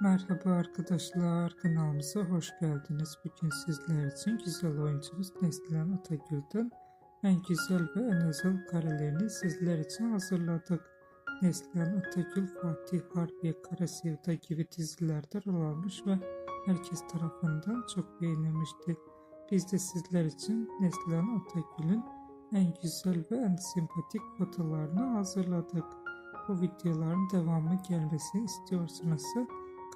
Merhaba arkadaşlar, kanalımıza hoş geldiniz. Bugün sizler için güzel oyuncumuz Neslihan Atagül'den en güzel ve en özel karelerini sizler için hazırladık. Neslihan Atagül, Fatih Harbiye, Kara Sevda gibi dizilerde rol almış ve herkes tarafından çok beğenilmişti. Biz de sizler için Neslihan Atagül'ün en güzel ve en sempatik fotolarını hazırladık. Bu videoların devamı gelmesini istiyorsanız